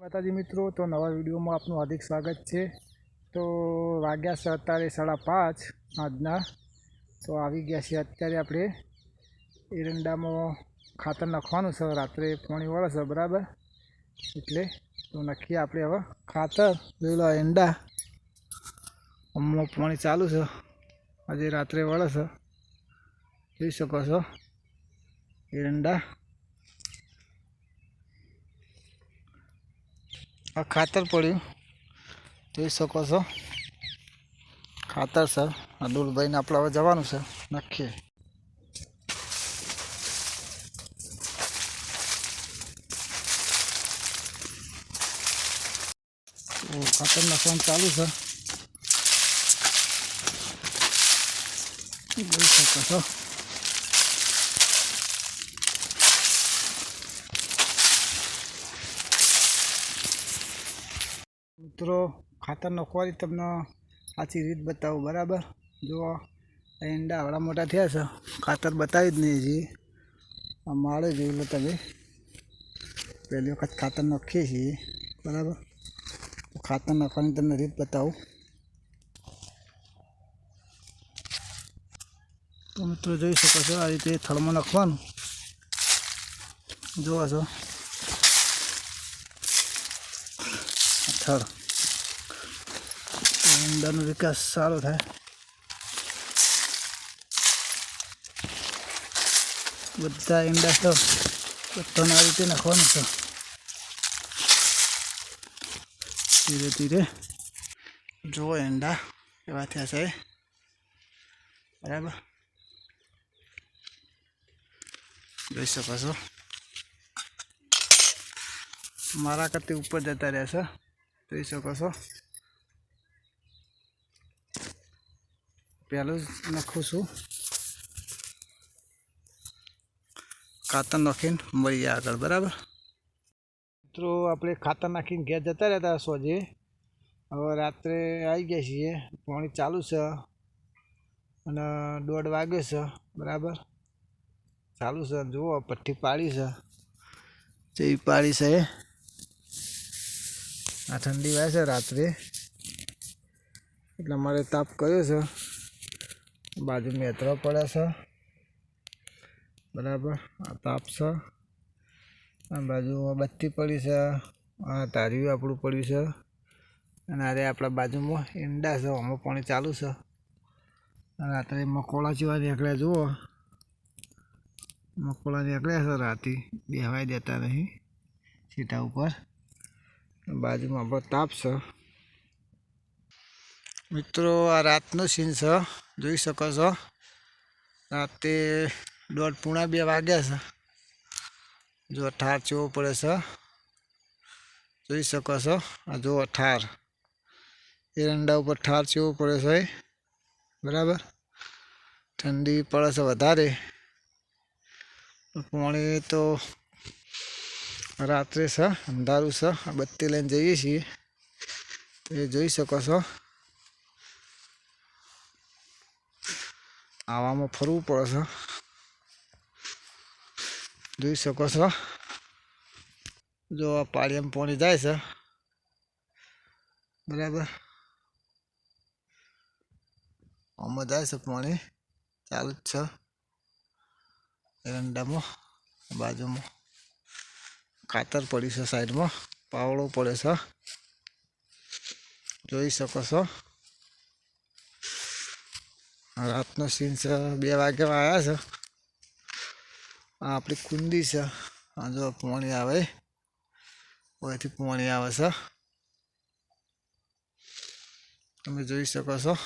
માતાજી મિત્રો, તો નવા વિડીયોમાં આપનું હાર્દિક સ્વાગત છે. તો વાગ્યા છે અત્યારે સાડા પાંચ આજના. તો આવી ગયા છે અત્યારે આપણે એરંડામાં ખાતર નાખવાનું છે. રાત્રે પાણી વળે છે, બરાબર? એટલે તો નાખીએ આપણે હવે ખાતર. લેલા એંડા હમણાં પાણી ચાલુ છે. આજે રાત્રે વળે છે. જોઈ શકો છો? એરંડા આ ખાતર પડ્યું. જોઈ શકો છો. ખાતર છે. આ ડોલભાઈને આપણે હવે જવાનું છે. નાખીએ ખાતર નાખવાનું ચાલુ છે. જોઈ શકો છો. મિત્રો ખાતર નાખવાની તમને સાચી રીત બતાવું, બરાબર? જો ઈંડા આવડા મોટા થયા છે. ખાતર બતાવી જ નહીં હજી. આ માળે જોઈ લો તમે. પહેલી વખત ખાતર નાખીએ છીએ, બરાબર? ખાતર નાખવાની તમને રીત બતાવું. તો મિત્રો, જોઈ શકો છો આ રીતે થળમાં નાખવાનું. જોવા છો. થળ. ઈંડાનો વિકાસ સારો થાય બધા ઈંડા તો બધાને આ રીતે નાખવાનું છે ધીરે ધીરે જો ઈંડા એવા થયા છે બરાબર જોઈ શકો છો મારા કરતી ઉપર જતા રહ્યા છે જોઈ શકો છો પહેલું જ નાખું છું. ખાતર નાખીને મળીએ આગળ, બરાબર? મિત્રો, આપણે ખાતર નાખીને ઘેર જતા રહેતા સોજે હવે રાત્રે આવી ગયા છીએ. પાણી ચાલુ છે. અને દોઢ વાગ્યો છે, બરાબર? ચાલુ છે. જુઓ પઠ્ઠી પાડી છે. જેવી પાડી છે. આ ઠંડી વાય છે રાત્રે. એટલે મારે તાપ કર્યો છે. બાજુ મેત્રો પડે છે. બરાબર? આ તાપ છે. આ બાજુ બત્તી પડી છે. આ તાર્યું આપણું પડ્યું છે. અને અરે આપણા બાજુમાં ઈંડા છે. આમાં પાણી ચાલુ છે. રાત્રે મકોડા જેવા નીકળ્યા, જુઓ. મકોડા નીકળ્યા છે રાતે. બેહવાય દેતા નહીં. સીટા ઉપર. બાજુમાં આપણો તાપ છે. મિત્રો, આ રાતનો સીન છે. જોઈ શકો છો. રાતે દોઢ પૂણા બે વાગ્યા છે. જો ઠાર ચેવો પડે છે. જોઈ શકો છો. આ જુઓ ઠાર એરંડા ઉપર ઠાર ચેવો પડે છે. બરાબર? ઠંડી પડે છે વધારે. પાણી તો રાત્રે છે. અંધારું છે. આ બત્તી લઈને જઈએ છીએ. તો એ જોઈ શકો છો. આવામાં ફરવું પડે છે. જોઈ શકો છો. જો આ પાળિયામાં પાણી જાય છે. બરાબર. આમાં જાય છે પાણી. ચાલુ જ છે. એરંડામાં, બાજુમાં. ખાતર પડ્યું છે સાઈડમાં. પાવડો પડે છે. જોઈ શકો છો. રાતનો સીન છે. બે વાગ્યા આવ્યા છે. આપણી કુંડી છે. આ જો પાણી આવે. ઓયથી પાણી આવે છે. તમે જોઈ શકો છો.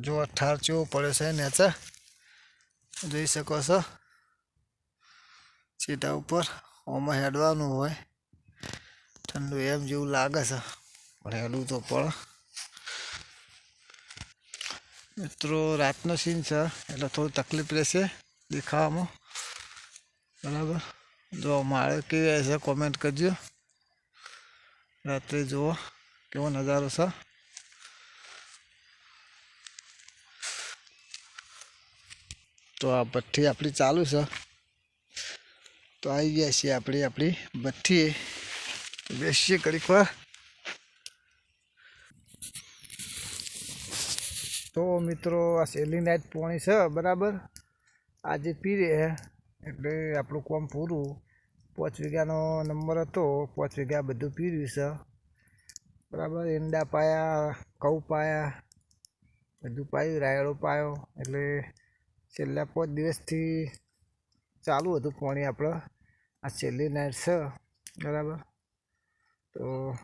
જો ઠાર ચેવો પડે છે નેચર જોઈ શકો છો. ચીટા ઉપર ઓમાં હેડવાનું હોય. ઠંડુ એમ જેવું લાગે છે. પણ હેડવું તો પડે. મિત્રો, રાતનો સીન છે. એટલે થોડી તકલીફ રહેશે. દેખાવામાં. બરાબર? જો મારે કેવી આવે છે કોમેન્ટ કરજો. રાત્રે જુઓ કેવો નજારો છે. તો આ ભઠ્ઠી આપણી ચાલુ છે. તો આવી ગયા છીએ આપણી આપણી ભઠ્ઠીએ બેસીએ ઘડીક વાર. તો મિત્રો, આ સેલી નાઇટ પોણી છે, બરાબર? આજે પી રહે એટલે આપણું કોમ પૂરું. પાંચ વીઘાનો નંબર હતો, પાંચ વીઘા બધું પીર્યું છે. બરાબર, ઈંડા પાયા કઉ પાયા, બધું પાયું, રાયડો પાયો. એટલે છેલ્લા પાંચ દિવસથી ચાલુ હતું પાણી આપણે. આ છેલ્લી નાઇટ છે, બરાબર? તો